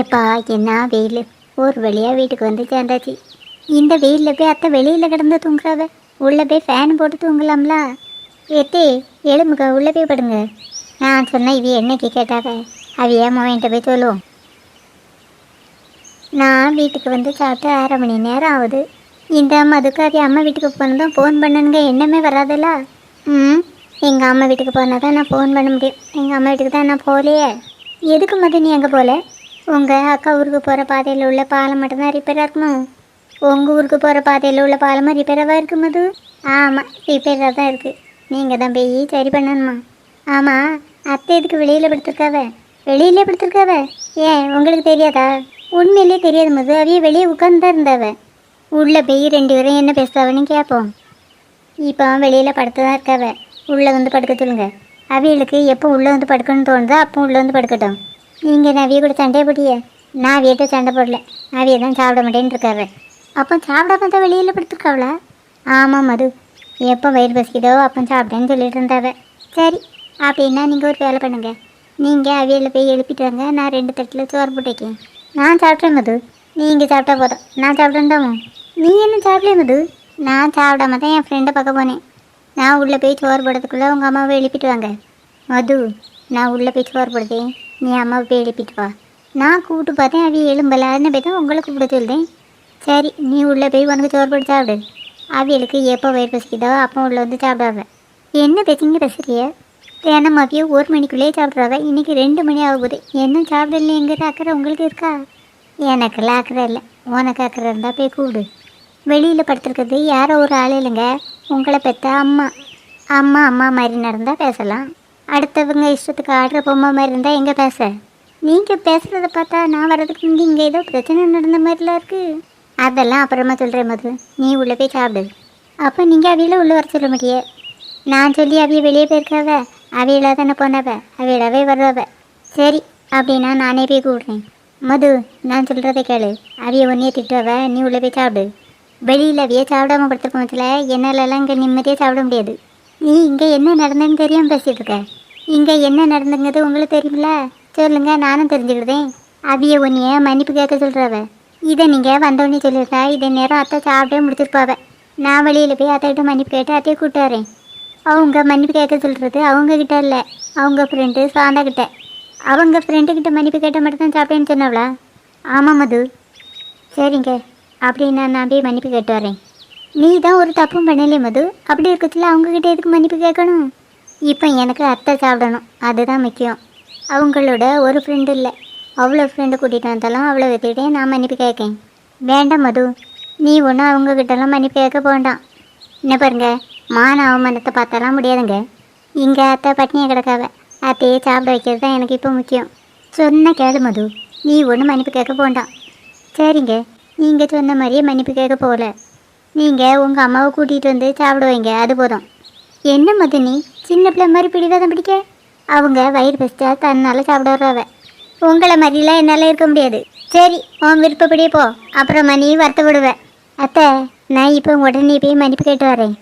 எப்பா என்ன வெயில்? ஒரு வழியாக வீட்டுக்கு வந்து சேர்ந்தாச்சு இந்த வெயிலில் போய் அத்தை வெளியில் கிடந்து தூங்குறாவ. உள்ளே போய் ஃபேன் போட்டு தூங்கலாம்ல. எத்தே எலும்புக்கா உள்ளே போய் படுங்க. நான் சொன்ன இவ என்னைக்கு கேட்டாவ? அவ ஏமா என்கிட்ட போய் சொல்லுவோம் நான் வீட்டுக்கு வந்து சாப்பிட்டு அரை மணி நேரம் ஆகுது. இந்த மதுக்கு அவ அம்மா வீட்டுக்கு போனதும் ஃபோன் பண்ணனுங்க என்னமே வராதுல்ல ம் எங்கள் அம்மா வீட்டுக்கு போனால் தான் நான் ஃபோன் பண்ண முடியும். எங்கள் அம்மா வீட்டுக்கு தான் நான் போகலையே. எதுக்கு மது நீ அங்கே போகல உங்கள் அக்கா ஊருக்கு போகிற பாதையில் உள்ள பாலம் மட்டும்தான் ரிப்பேராக இருக்குமா? உங்கள் ஊருக்கு போகிற பாதையில் உள்ள பாலமாக ரிப்பேராக இருக்கும் மது? ஆமாம் ரிப்பேராக தான் இருக்குது நீங்கள் தான் போய் சரி பண்ணணுமா? ஆமாம் அத்தை இதுக்கு வெளியில் படுத்திருக்காவ? வெளியிலே படுத்திருக்காவ? ஏன் உங்களுக்கு தெரியாதா? உண்மையிலே தெரியாது மது. அவைய வெளியே உட்காந்து தான் இருந்தாவ. உள்ளே போய் ரெண்டு பேரும் என்ன பேசுதாவன்னு கேட்போம் இப்போ வெளியில் படுத்து தான் இருக்காவ. உள்ளே வந்து படுக்க சொல்லுங்க. அவியலுக்கு எப்போ உள்ளே வந்து படுக்கணும்னு தோணுதோ அப்போ உள்ளே வந்து படுக்கட்டும். நீங்கள் நவிய கூட சண்டை போட்டிய. நான் வீட்டை சண்டை போடல. அவிய தான் சாப்பிட மாட்டேன்னு இருக்காரு அப்போ சாப்பிடாம தான் வெளியில் படுத்துருக்காவளா? ஆமாம் மது. எப்போ வயிறு பசிக்குதோ அப்போ சாப்பிட்டேன்னு சொல்லிட்டு இருந்தாவ. சரி அப்படின்னா நீங்கள் ஒரு வேலை பண்ணுங்க. நீங்கள் அவியலில் போய் எழுப்பிட்டு வாங்க. நான் ரெண்டு தட்டில் சோறு போட்டு வைக்கேன். நான் சாப்பிட்றேன் மது. நீங்கள் சாப்பிட்டா போதும். நான் சாப்பிட்றேன்டாமோ நீ என்ன சாப்பிடல மது? நான் சாப்பிடாம தான் என் ஃப்ரெண்டை பார்க்க போனேன். நான் உள்ளே போய் சோறு போடுறதுக்குள்ளே உங்கள் அம்மாவை எழுப்பிட்டு வாங்க. மது நான் உள்ளே போய் சோறு போடுதேன் நீ அம்மாவை போய் எழுப்பிட்டு வா. நான் கூப்பிட்டு பார்த்தேன் அவ எலும்பலான்னு போய் தான் உங்களை கூப்பிட சொல்லுதேன் சரி நீ உள்ளே போய் உனக்கு சோறு போட்டு சாப்பிடு. அவியலுக்கு எப்போ வயிறு பசிக்குதோ அப்போ உள்ளே வந்து சாப்பிடாவ என்ன பேசிங்க பேசுறிய? தினம் மதியம் ஒரு மணிக்குள்ளேயே சாப்பிட்றாவ இன்றைக்கி ரெண்டு மணி ஆக போகுது என்ன சாப்பிடலைங்கிற அக்கறை உங்களுக்கு இருக்கா? எனக்கெல்லாம் அக்கறை இல்லை. உனக்கு அக்கறை இருந்தால் போய் கூப்பிடு. வெளியில் படுத்துருக்கிறது யாரோ ஒரு ஆள் இல்லைங்க. உங்களை பெற்ற அம்மா. அம்மா அம்மா மாதிரி நடந்தால் பேசலாம். அடுத்தவங்க இஷ்டத்துக்கு ஆடுற பொம்மை மாதிரி இருந்தால் எங்கே பேச? நீங்கள் பேசுகிறத பார்த்தா நான் வர்றதுக்கு முந்தி இங்கே ஏதோ பிரச்சனை நடந்த மாதிரிலாம் இருக்குது அதெல்லாம் அப்புறமா சொல்கிறேன் மது. நீ உள்ளே போய் சாப்பிடு. அப்போ நீங்கள் அவியில் உள்ளே வர சொல்ல முடியே நான் சொல்லி அவிய வெளியே போயிருக்காவ? அவியலாக தானே போனவ? அவியலாவே வருவவ சரி அப்படின்னா நானே போய் கூடுறேன் மது நான் சொல்கிறத கேளு. அவிய ஒன்றையே திட்டுவ? நீ உள்ளே போய் சாப்பிடு. வெளியில் அவிய சாப்பிடாம படுத்துருக்க பட்சத்தில் என்னாலலாம் இங்கே நிம்மதியாக சாப்பிட முடியாது. நீ இங்கே என்ன நடந்ததுன்னு தெரியாமல் பேசிகிட்டு இருக்க. இங்கே என்ன நடந்துங்கிறது உங்களுக்கு தெரியுமில? சொல்லுங்க நானும் தெரிஞ்சுக்கிடுதேன். அவிய உன்னைய மன்னிப்பு கேட்க சொல்கிறவ இதை நீங்கள் வந்தோடனே சொல்லியிருந்தா இதை நேரம் அத்தை சாப்பிட்டே முடிச்சிருப்பாவ. நான் வெளியில் போய் அத்தைகிட்ட மன்னிப்பு கேட்டு அத்தையை கூட்டாரேன் அவங்க மன்னிப்பு கேட்க சொல்கிறது அவங்க கிட்ட இல்லை. அவங்க ஃப்ரெண்டு சாந்தா கிட்ட. அவங்க ஃப்ரெண்டு கிட்ட மன்னிப்பு கேட்ட மட்டும்தான் சாப்பிட்டேன்னு சொன்னவளா? ஆமாம் மது. சரிங்க. அப்படின்னா நான் போய் மன்னிப்பு கேட்டு வரேன். நீ தான் ஒரு தப்பும் பண்ணலையே மது. அப்படி இருக்கச்சுல அவங்கக்கிட்ட எதுக்கு மன்னிப்பு கேட்கணும்? இப்போ எனக்கு அத்தை சாப்பிடணும். அதுதான் முக்கியம். அவங்களோட ஒரு ஃப்ரெண்டு இல்லை. அவ்வளோ ஃப்ரெண்டு கூட்டிகிட்டு வந்தாலும் அவ்வளோ வித்துட்டே நான் மன்னிப்பு கேட்கேன். வேண்டாம் மது. நீ ஒன்றும் அவங்கக்கிட்டலாம் மன்னிப்பு கேட்க போண்டாம் என்ன பாருங்க மான அவமானத்தை பார்த்தாலாம் முடியாதுங்க. இங்கே அத்தை பட்னியை கிடக்காவ. அத்தையே சாப்பிட வைக்கிறது தான் எனக்கு இப்போ முக்கியம். சொன்ன கேளு மது. நீ ஒன்றும் மன்னிப்பு கேட்க போண்டாம் சரிங்க. நீங்கள் சொன்ன மாதிரியே மன்னிப்பு கேட்க போகல. நீங்கள் உங்கள் அம்மாவை கூட்டிகிட்டு வந்து சாப்பிடுவீங்க. அது போதும். என்ன மது நீ? சின்ன பிள்ளை மாதிரி பிடிவாதம் பிடிக்க? அவங்க வயிறு பசிச்சா தன்னால் சாப்பிட வர்றவ உங்களை மாதிரிலாம் என்னால் இருக்க முடியாது. சரி உன் விருப்பப்படியே போ. அப்புறமா நீ விடுவேன் அத்தை நான் இப்போ உடனே போய் மன்னிப்பு கேட்டு வரேன்.